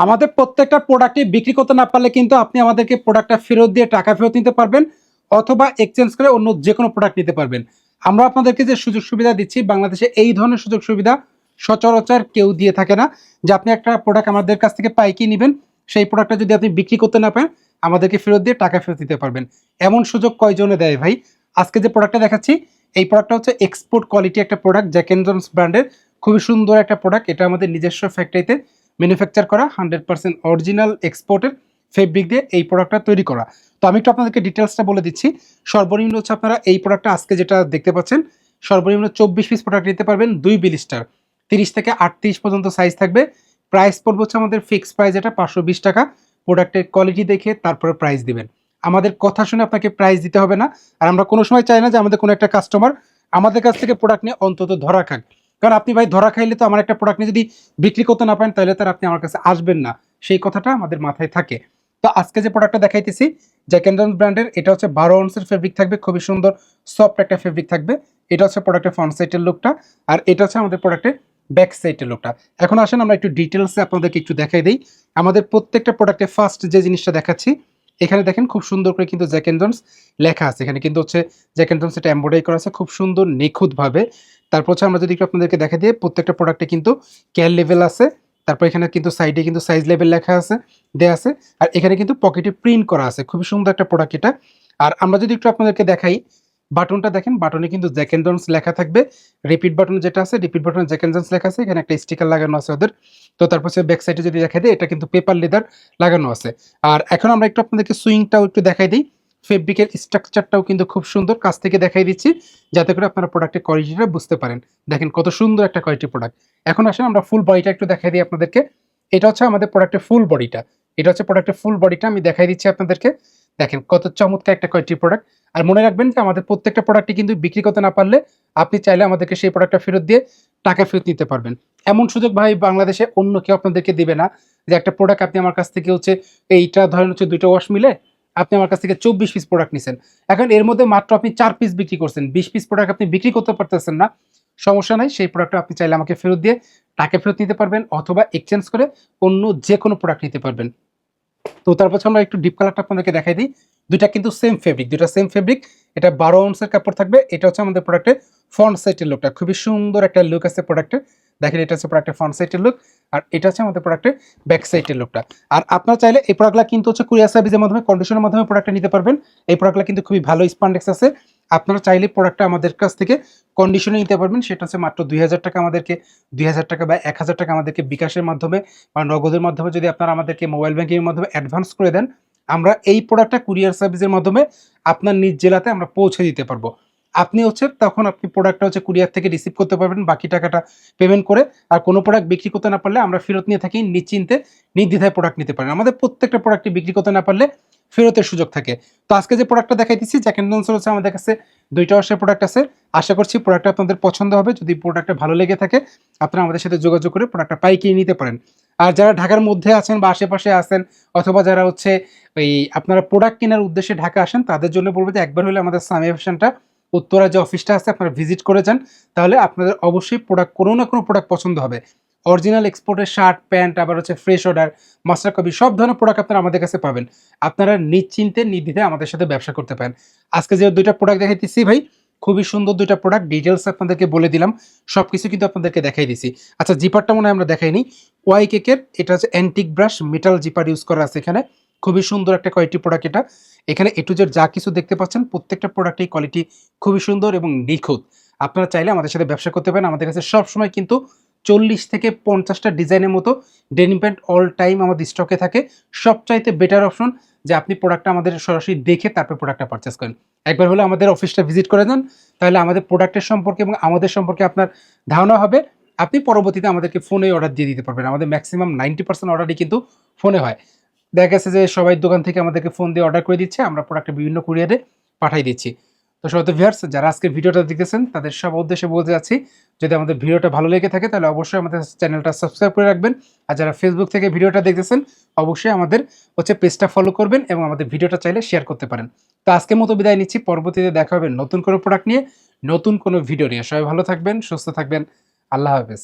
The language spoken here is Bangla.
আমাদের প্রত্যেকটা প্রোডাক্টই বিক্রি করতে না পারলে কিন্তু আপনি আমাদেরকে প্রোডাক্টটা ফেরত দিয়ে টাকা ফেরত নিতে পারবেন অথবা এক্সচেঞ্জ করে অন্য যে কোনো প্রোডাক্ট নিতে পারবেন। আমরা আপনাদেরকে যে সুযোগ সুবিধা দিচ্ছি, বাংলাদেশে এই ধরনের সুযোগ সুবিধা সচরাচর কেউ দিয়ে থাকে না। যে আপনি একটা প্রোডাক্ট আমাদের কাছ থেকে পাইকি নেবেন, সেই প্রোডাক্টটা যদি আপনি বিক্রি করতে না পারেন, আমাদেরকে ফেরত দিয়ে টাকা ফেরত দিতে পারবেন। এমন সুযোগ কয়জনে দেয় ভাই? আজকে যে প্রোডাক্টটা দেখাচ্ছি, এই প্রোডাক্টটা হচ্ছে এক্সপোর্ট কোয়ালিটি একটা প্রোডাক্ট জ্যাক অ্যান্ড জনস ব্র্যান্ডের খুবই সুন্দর একটা প্রোডাক্ট এটা আমাদের নিজস্ব ফ্যাক্টরিতে ম্যানুফ্যাকচার করা হান্ড্রেড পার্সেন্ট অরিজিনাল এক্সপোর্টের ফেব্রিক দিয়ে এই প্রোডাক্টটা তৈরি করা। তো আমি একটু আপনাদেরকে ডিটেলসটা বলে দিচ্ছি। সর্বনিম্ন হচ্ছে আপনারা এই প্রোডাক্টটা আজকে যেটা দেখতে পাচ্ছেন, সর্বনিম্ন চব্বিশ পিস প্রোডাক্ট নিতে পারবেন, দুই বিলিস্টার তিরিশ থেকে আটত্রিশ পর্যন্ত সাইজ থাকবে। প্রাইস পড়বে হচ্ছে আমাদের ফিক্সড প্রাইস এটা পাঁচশো বিশ টাকা। প্রোডাক্টের কোয়ালিটি দেখে তারপরে প্রাইস দিবেন। আমাদের কথা শুনে আপনাকে প্রাইস দিতে হবে না। আর আমরা কোনো সময় চাই না যে আমাদের কোনো একটা কাস্টমার আমাদের কাছ থেকে প্রোডাক্ট নিয়ে অন্তত ধরা খাক। কারণ আপনি ভাই ধরা খাইলে তো আমার একটা প্রোডাক্ট নিয়ে যদি বিক্রি করতে না পারেন, তাহলে তার আপনি আমার কাছে আসবেন না। সেই কথাটা আমাদের মাথায় থাকে। তো আজকে যে প্রোডাক্টটা দেখাইতেছি জ্যাক অ্যান্ড ব্র্যান্ডের এটা হচ্ছে বারো অন্সের ফেব্রিক থাকবে, খুবই সুন্দর সফট একটা ফেব্রিক থাকবে। এটা হচ্ছে প্রোডাক্টের ফ্রন্ট সাইডের লুকটা আর এটা হচ্ছে আমাদের প্রোডাক্টের ব্যাক সাইডের লুকটা এখন আসেন আমরা একটু ডিটেলসে আপনাদেরকে একটু দেখাই দিই। আমাদের প্রত্যেকটা প্রোডাক্টে ফার্স্ট যে জিনিসটা দেখাচ্ছি এখানে দেখেন খুব সুন্দর করে কিন্তু জ্যাক অ্যান্ড লেখা আছে। এখানে কিন্তু হচ্ছে জ্যাক অ্যান্ড এটা এমব্রয়ডারি করা আছে। খুব সুন্দর নিখুঁতভাবে। তারপর হচ্ছে আমরা যদি একটু আপনাদেরকে দেখা দিয়ে, প্রত্যেকটা প্রোডাক্টে কিন্তু কেয়ার লেভেল আছে। তারপর এখানে কিন্তু সাইডে কিন্তু সাইজ লেভেল লেখা আছে, দেয়া আছে। আর এখানে কিন্তু পকেটে প্রিন্ট করা আছে। খুবই সুন্দর একটা প্রোডাক্ট এটা। আর আমরা যদি একটু আপনাদেরকে দেখাই বাটনটা দেখেন, বাটনে কিন্তু জ্যাক লেখা থাকবে। রিপিট বাটন যেটা আছে রিপিট বাটনে জ্যাক লেখা আছে, এখানে একটা স্টিকার লাগানো আছে ওদের। তো তারপর হচ্ছে ব্যাক সাইডে যদি দেখা দিই এটা কিন্তু পেপার লেদার লাগানো আছে। আর এখন আমরা একটু আপনাদেরকে সুইংটাও একটু দেখাই দিই। ফেব্রিকের স্ট্রাকচারটাও কিন্তু খুব সুন্দর, কাছ থেকে দেখাই দিচ্ছি, যাতে করে আপনারা প্রোডাক্টের কোয়ালিটিটা বুঝতে পারেন। দেখেন কত সুন্দর একটা কোয়ালিটি প্রোডাক্ট এখন আসেন আমরা ফুল বডিটা একটু দেখাই দিই আপনাদেরকে। এটা হচ্ছে আমাদের প্রোডাক্টের ফুল বডিটা এটা হচ্ছে প্রোডাক্টের ফুল বডিটা আমি দেখাই দিচ্ছি আপনাদেরকে। দেখেন কত চমৎকার একটা কোয়ালিটি প্রোডাক্ট আর মনে রাখবেন যে আমাদের প্রত্যেকটা প্রোডাক্টই কিন্তু বিক্রি করতে না পারলে আপনি চাইলে আমাদেরকে সেই প্রোডাক্টটা ফেরত দিয়ে টাকা ফেরত নিতে পারবেন। এমন সুযোগ ভাই বাংলাদেশে অন্য কেউ আপনাদেরকে দিবে না যে একটা প্রোডাক্ট আপনি আমার কাছ থেকে হচ্ছে এইটা ধরেন হচ্ছে দুইটা ওয়াশ মিলে আপনি আমার কাছ থেকে চব্বিশ পিস প্রোডাক্ট নিছেন। এখন এর মধ্যে মাত্র আপনি চার পিস বিক্রি করছেন। বিশ পিস প্রোডাক্ট আপনি বিক্রি করতে পারতেছেন না। সমস্যা নাই, সেই প্রোডাক্টটা আপনি চাইলে আমাকে ফেরত দিয়ে টাকা ফেরত নিতে পারবেন অথবা এক্সচেঞ্জ করে অন্য যে কোনো প্রোডাক্ট নিতে পারবেন। তো তারপর আমরা একটু ডিপ কালারটা আপনাদেরকে দেখাই দিই। দুইটা কিন্তু সেম ফেব্রিক দুইটা সেম ফেব্রিক এটা বারো আউন্সের কাপড় থাকবে। এটা হচ্ছে আমাদের প্রোডাক্টের ফ্রন্ট সাইডের লুকটা খুবই সুন্দর একটা লুক আছে প্রোডাক্টের দেখেন, এটা হচ্ছে প্রোডাক্টের ফ্রন্ট সাইডের লুক আর এটা হচ্ছে আমাদের প্রোডাক্টের ব্যাক সাইডের লুকটা আর আপনারা চাইলে এই প্রোডাক্টগুলো কিন্তু হচ্ছে কুরিয়ার সার্ভিসের মাধ্যমে কন্ডিশনের মাধ্যমে প্রোডাক্টটা নিতে পারবেন। এই প্রোডাক্টগুলো কিন্তু খুবই ভালো স্পান্ডেক্স আছে। আপনারা চাইলে প্রোডাক্টটা আমাদের কাছ থেকে কন্ডিশনে নিতে পারবেন। সেটা হচ্ছে মাত্র দুই হাজার টাকা আমাদেরকে, দুই হাজার টাকা বা এক হাজার টাকা আমাদেরকে বিকাশের মাধ্যমে বা নগদের মাধ্যমে যদি আপনারা আমাদেরকে মোবাইল ব্যাঙ্কিংয়ের মাধ্যমে অ্যাডভান্স করে দেন, আমরা এই প্রোডাক্টটা কুরিয়ার সার্ভিসের মাধ্যমে আপনার নিজ জেলাতে আমরা পৌঁছে দিতে পারব। আপনি হচ্ছে তখন আপনি প্রোডাক্টটা হচ্ছে কুরিয়ার থেকে রিসিভ করতে পারবেন, বাকি টাকাটা পেমেন্ট করে। আর কোনো প্রোডাক্ট বিক্রি করতে না পারলে আমরা ফেরত নিয়ে থাকি, নিশ্চিন্তে নির্দ্বিধায় প্রোডাক্ট নিতে পারেন। আমাদের প্রত্যেকটা প্রোডাক্টই বিক্রি করতে না পারলে ফেরতের সুযোগ থাকে। তো আজকে যে প্রোডাক্টটা দেখাইতেছি জ্যাক অ্যান্ড হচ্ছে আমাদের কাছে দুইটা ওয়াশের প্রোডাক্ট আছে। আশা করছি প্রোডাক্টটা আপনাদের পছন্দ হবে। যদি প্রোডাক্টটা ভালো লেগে থাকে, আপনারা আমাদের সাথে যোগাযোগ করে প্রোডাক্টটা পাইকিয়ে নিতে পারেন। আর যারা ঢাকার মধ্যে আছেন বা আশেপাশে আছেন, অথবা যারা হচ্ছে ওই আপনারা প্রোডাক্ট কেনার উদ্দেশ্যে ঢাকা আসেন, তাদের জন্য বলব যে একবার হলে আমাদের সামি ফ্যাশনটা উত্তরা যে অফিসটা আছে, আপনারা ভিজিট করে যান। তাহলে আপনাদের অবশ্যই প্রোডাক্ট কোনো না কোনো প্রোডাক্ট পছন্দ হবে। অরিজিনাল এক্সপোর্টের শার্ট প্যান্ট আবার হচ্ছে ফ্রেশ অর্ডার মাস্টার কপি সব ধরনের প্রোডাক্ট আপনারা আমাদের কাছে পাবেন। আপনারা নিশ্চিন্তে, নির্দ্বিধায় আমাদের সাথে ব্যবসা করতে পারেন। আজকে যে দুইটা প্রোডাক্ট দেখাইতেছি ভাই, খুবই সুন্দর দুইটা প্রোডাক্ট ডিটেলস আপনাদেরকে বলে দিলাম সব কিছু কিন্তু আপনাদেরকে দেখাই দিছি। আচ্ছা জিপারটা মনে হয় আমরা দেখাইনি ওয়াই কেকের এটা হচ্ছে antique brass metal zipper use করা আছে এখানে। খুবই সুন্দর একটা কোয়ালিটি প্রোডাক্ট এটা। এখানে এটুজের যা কিছু দেখতে পাচ্ছেন, প্রত্যেকটা প্রোডাক্টের কোয়ালিটি খুবই সুন্দর এবং নিখুঁত। আপনারা চাইলে আমাদের সাথে ব্যবসা করতে পারেন, আমাদের কাছে সবসময় কিন্তু চল্লিশ থেকে পঞ্চাশটা ডিজাইনের মতো ডেনিম প্যান্ট অল টাইম আমাদের স্টকে থাকে। সবচাইতে বেটার অপশন যে আপনি প্রোডাক্টটা আমাদের সরাসরি দেখে তারপর প্রোডাক্টটা পারচেস করেন। একবার হলে আমাদের অফিসটা ভিজিট করে যান, তাহলে আমাদের প্রোডাক্টের সম্পর্কে এবং আমাদের সম্পর্কে আপনার ধারণা হবে। আপনি পরবর্তীতে আমাদেরকে ফোনে অর্ডার দিয়ে দিতে পারবেন। আমাদের ম্যাক্সিমাম নাইনটি পার্সেন্ট অর্ডারই কিন্তু ফোনে হয়। দেখা গেছে যে সবাই দোকান থেকে আমাদেরকে ফোন দিয়ে অর্ডার করে দিচ্ছে, আমরা প্রোডাক্টটা বিভিন্ন কুরিয়ারে পাঠিয়ে দিচ্ছি। তো সবাই ভিউয়ার্স যারা আজকে ভিডিওটা দেখেছেন, তাদের সব উদ্দেশ্যে বলতে যাচ্ছি, যদি আমাদের ভিডিওটা ভালো লেগে থাকে, তাহলে অবশ্যই আমাদের চ্যানেলটা সাবস্ক্রাইব করে রাখবেন। আর যারা ফেসবুক থেকে ভিডিওটা দেখতেছেন, অবশ্যই আমাদের হচ্ছে পেজটা ফলো করবেন এবং আমাদের ভিডিওটা চাইলে শেয়ার করতে পারেন। তো আজকের মতো বিদায় নিচ্ছি, পরবর্তীতে দেখা হবে নতুন কোনো প্রোডাক্ট নিয়ে, নতুন কোনো ভিডিও নিয়ে। সবাই ভালো থাকবেন, সুস্থ থাকবেন। আল্লাহ হাফেজ।